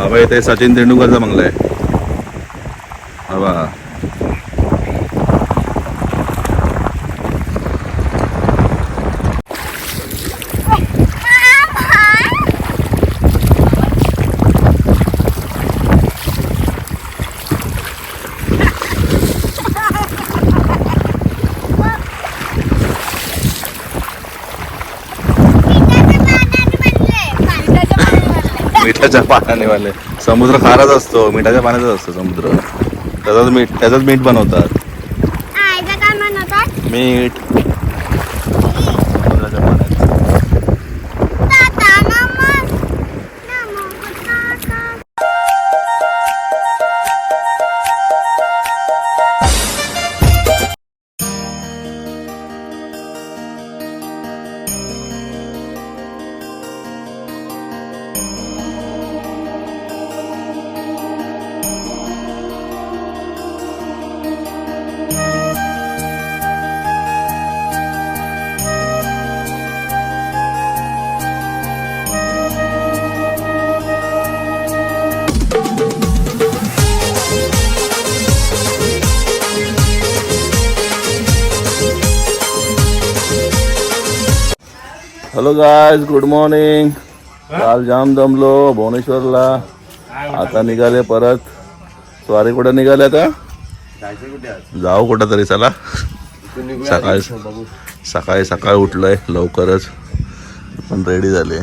बाबा इथे सचिन तेंडुलकरचा बंगला आहे. बाबा. मिठाच्या पाण्याने वाले. समुद्र खाराच असतो मिठाच्या पाण्याचाच असतो समुद्र. त्याचाच मीठ त्याचाच मीठ बनवतात? मीठ. हॅलो गायज गुड मॉर्निंग काल जाम जमलो भुवनेश्वरला. आता निघाले परत. स्वारी कुठे निघाले आता? जाऊ कुठं तरी चला. सकाळी सकाळी सकाळी उठलोय लवकरच. पण रेडी झाले.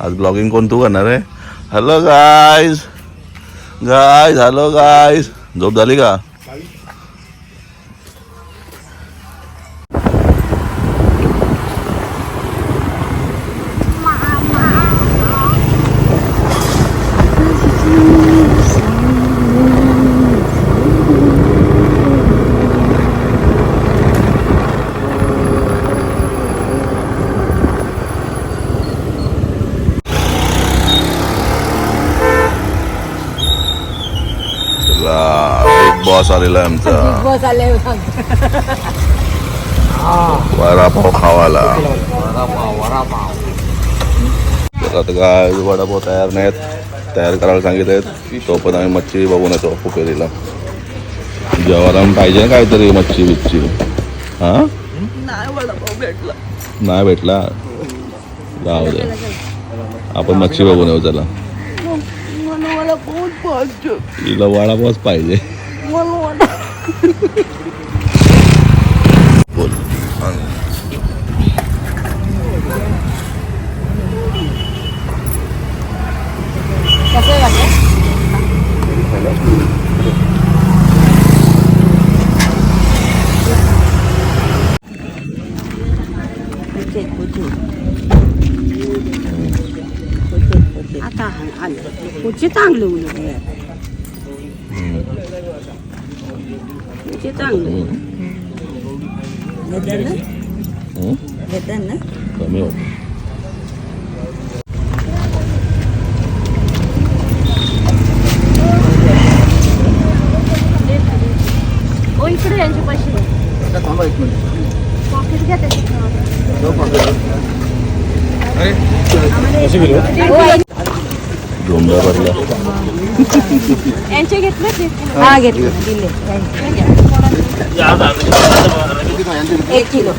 आज ब्लॉगिंग कोण तू करणार आहे? Hello guys guys hello guys झोप झाली का? बॉस आलेला आहे आमचा. बस आले वडापाव खावाला तर आता काय वडापाव तयार नाहीत. तयार करायला सांगितले आहेत तो पण आम्ही मच्छी बघून येतो फुकेरीला. जेवायला पाहिजे ना काहीतरी मच्छी बिच्छी. हा? नाही भेटला. जाऊ दे. आपण मच्छी बघून येऊ चला. तिला वडापावच पाहिजे. बोल सांग. कसं वाटतं आता आलं पुढचे चांगले उलट पुढचे चांगले हं? कमी होत ओ इकडे यांचे पैसे पॉकेट घ्या झोंबा भरला यांचे घेतले ते हा घेतले दिले एक किलो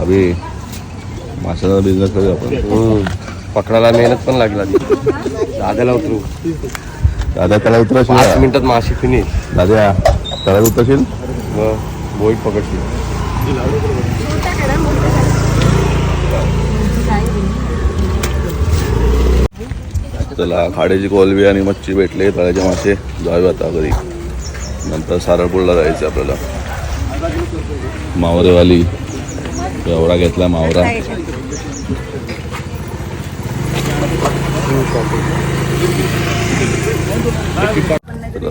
अभि माशाचा बिझनेस करूया आपण. पकडायला मेहनत पण लागला दादाला उतरू. दादा त्याला पाच उतरशील मिनिटात माशी फिनिश दादा त्याला उतरशील? मग बोईट पकडशील. चला खाड्याची कोलबी आणि मच्छी भेटले तळ्याचे मासे जाऊया आता घरी. नंतर सारळपूरला जायचं आपल्याला. मावरेवाली. एवढा घेतला मावरा.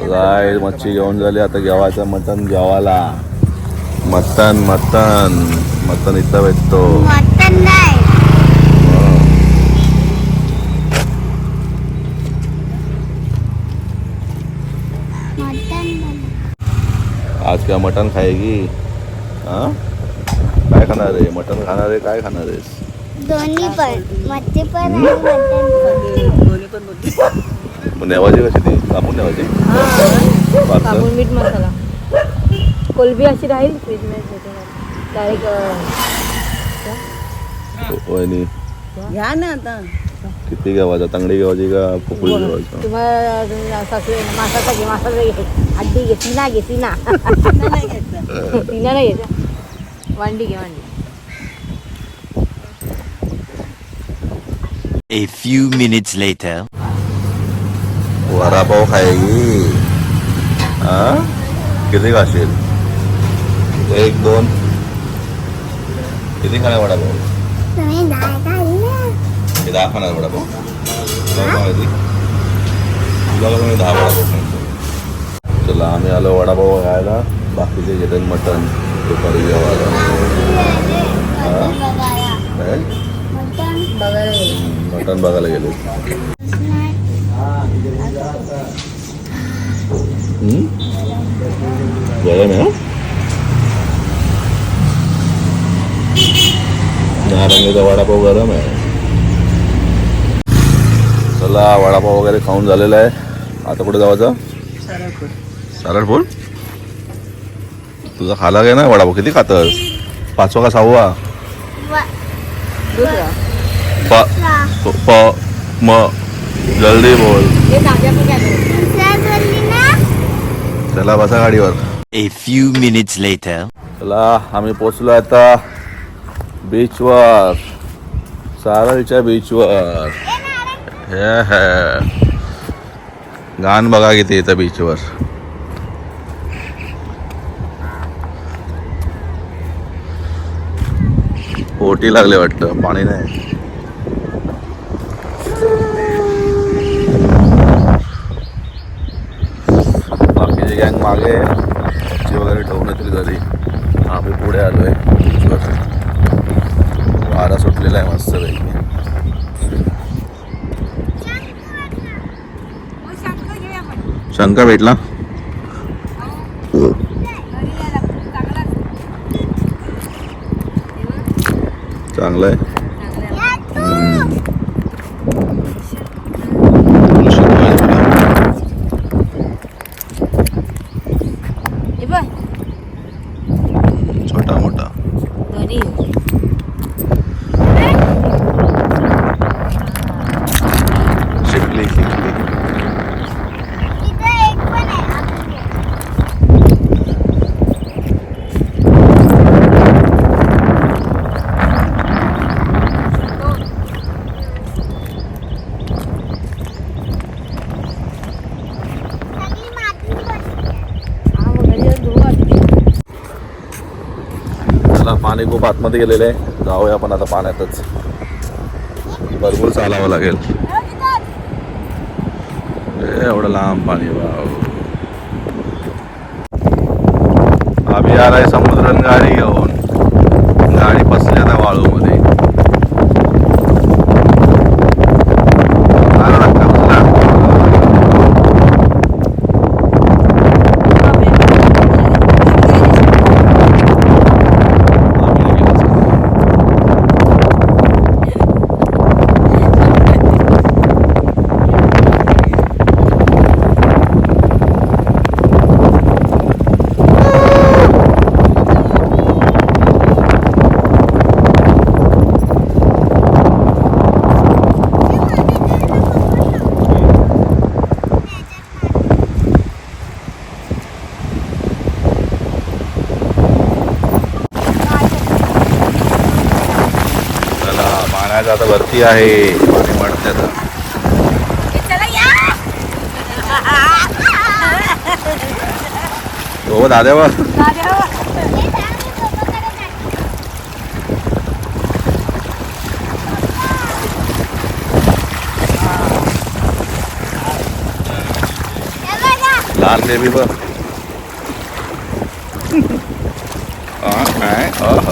जाय मच्छी घेऊन झाली. आता जेवायचं मटन जेवायला. मटन मटन मटन इथं भेटतो. आज क्या मटन खाएगी हाँ काय खाणार आहे मटन खाणार आहे काय खाणार आहेस दोन्ही पण मच्छी पण आणि मटण पण दोन्ही पण बोलते मग नेवाजी कशी ती कापून नेवाजी कापून मीठ मसाला कोलबी अशी राहील फ्रीजमध्ये डायरेक्ट वहिनी घ्या ना आता किती घ्यावाचा तांगडी घ्यावाची का पोकळी तुम्हाला सासू मासाचा घे मासाचा घे. हड्डी घे सीना घे सीना सीना नाही घ्यायचा वांडी घे वांडी. A few minutes later. Vada pav खाएगी हा किती खाशील? एक दोन. किती खाणार वडापाव? हे दहा खाणार वडापाव माहिती दहा वडापाव चला आम्ही आलो वडापाव खायला बाकीचे घेतात मटन दुपारी जेवायला मटन बघायला गेलो गरम आहे नारंगीचा वडापाव गरम आहे चला वडापाव वगैरे खाऊन झालेला आहे. आता कुठे जावायचं? सरळपूर. तुझा खाला काय ना वडापाव? किती खातस? पाचवा का सहावा? दुसरा. प प- प म जल्दी बोल. चला बसा गाडीवर. A few minutes later. चला आम्ही पोचलो आता बीचवर सारळच्या बीचवर घाण बघा किती येतं बीचवर ओटी लागले वाटतं पाणी नाही. बाकीचे गँग मागे मच्छी वगैरे ठेवून येतील घरी. आम्ही पुढे आलोय बीचवर वारा सुटलेला आहे मस्त शंका भेटला. चांगलं आहे हम्म. तुला शिकवायला तुला. हे बघ छोटा मोठा दोन्ही शिकली शिकली तिथं एक पण आहे आपली. सगळी माती बसली. हा मग घरी येऊन धुवू आता. आता पाणी खूप आतमध्ये गेलेलं आहे. जाऊया आपण आता पाण्यातच. भरपूर चालावं लागेल. ए, एवढं लांब पाणी वाव. आम्ही आलाय समुद्रन गाडी घेऊन. गाडी पस आता वाळूमध्ये आला धक्का बसला. आम्ही लगेच बसलो. चला पाण्याचा आता भरती आहे पाणी वाढते आता हो दाद्यावा लहान बेबी बघ हा, काय? अह. अंगात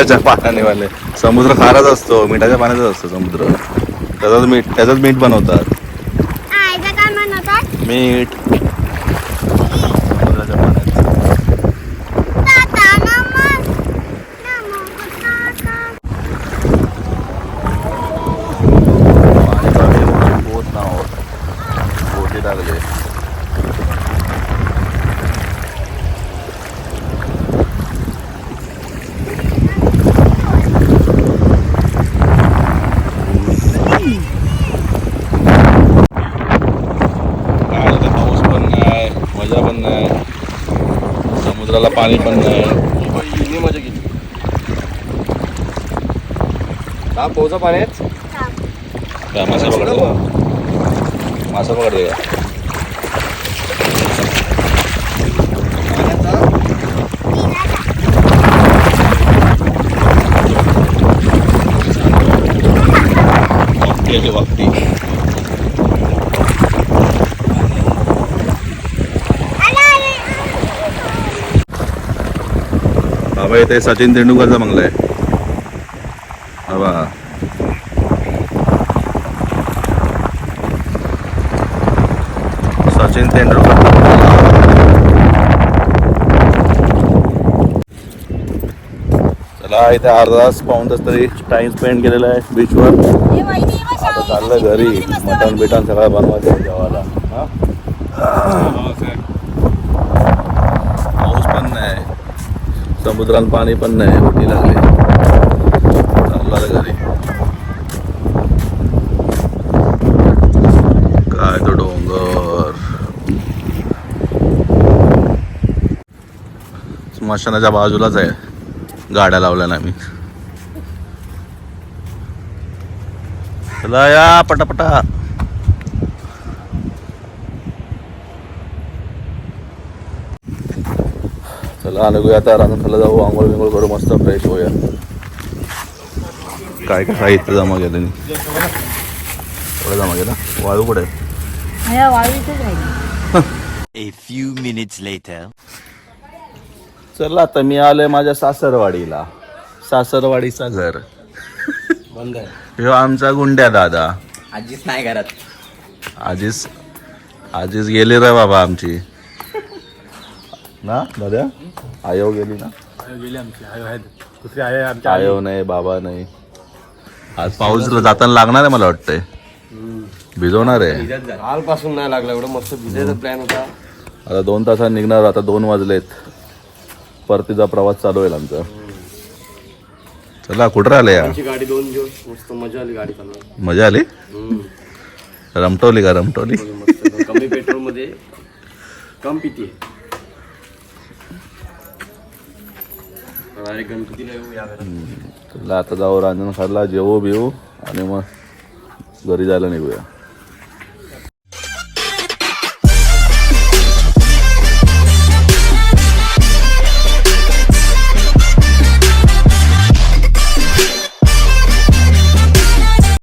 मिठाच्या पाण्याने वाले. समुद्र खाराच असतो मिठाच्या पाण्याचाच असतो समुद्र. त्याचाच मीठ त्याचाच मीठ बनवतात? मीठ. समुद्राला पाणी पण नाही मज़ा केली का पोहोचा पाण्यात काय मासा पकडतो मासा पकडतो का वाकटी आहे ती इथे सचिन तेंडुलकरचा बंगला आहे. बाबा सचिन तेंडुलकर. चला इथे अर्धा तास पाऊन तास तरी टाइम स्पेंड केलेला आहे बीचवर आता चाललंय घरी. मटण बिटन सगळं बनवायचं जेवायला हा? पाऊस पण नाही समुद्रात पाणी पण नाही ओटी लागली. घरी. काय तो डोंगर? स्मशानाच्या बाजूलाच आहे. गाड्या लावल्या ना मी. चला या पटापटा. निघूया आता रानातला जाऊ आंघोळ बिंघोळ करू मस्त फ्रेश होऊया. काय काय साहित्य जमा केलं एवढं जमा केलं? वाळू कुठे? A few minutes later. चला आता मी आलोय माझ्या सासरवाडीला. सासरवाडीचा घर. बंद आहे. ह्यो आमचा गुंड्या दादा. आजीच नाही घरात. आजीच आजीच गेली रे बाबा आमची. ना दादा आयो गेली ना? आयो नाही बाबा नाही. आज पाऊस जाताना लागणार आहे मला वाटतंय. भिजवणार आहे. कालपासून नाही लागला एवढं मस्त भिजायचा प्लॅन होता. आता दोन तासात निघणार आता दोन वाजलेत. परतीचा प्रवास चालू होईल आमचा. चला कुठं आले या आमची गाडी दोन दिवस मस्त मजा आली गाडी चालवायला. मजा आली? हम्म. रमटवली का रमटवली मस्त कमी पेट्रोलमध्ये कम पिती तुला गणपतीला येऊ या आता जाऊ रांजण खाडला जेवू बिवू आणि मग घरी जायला निघूया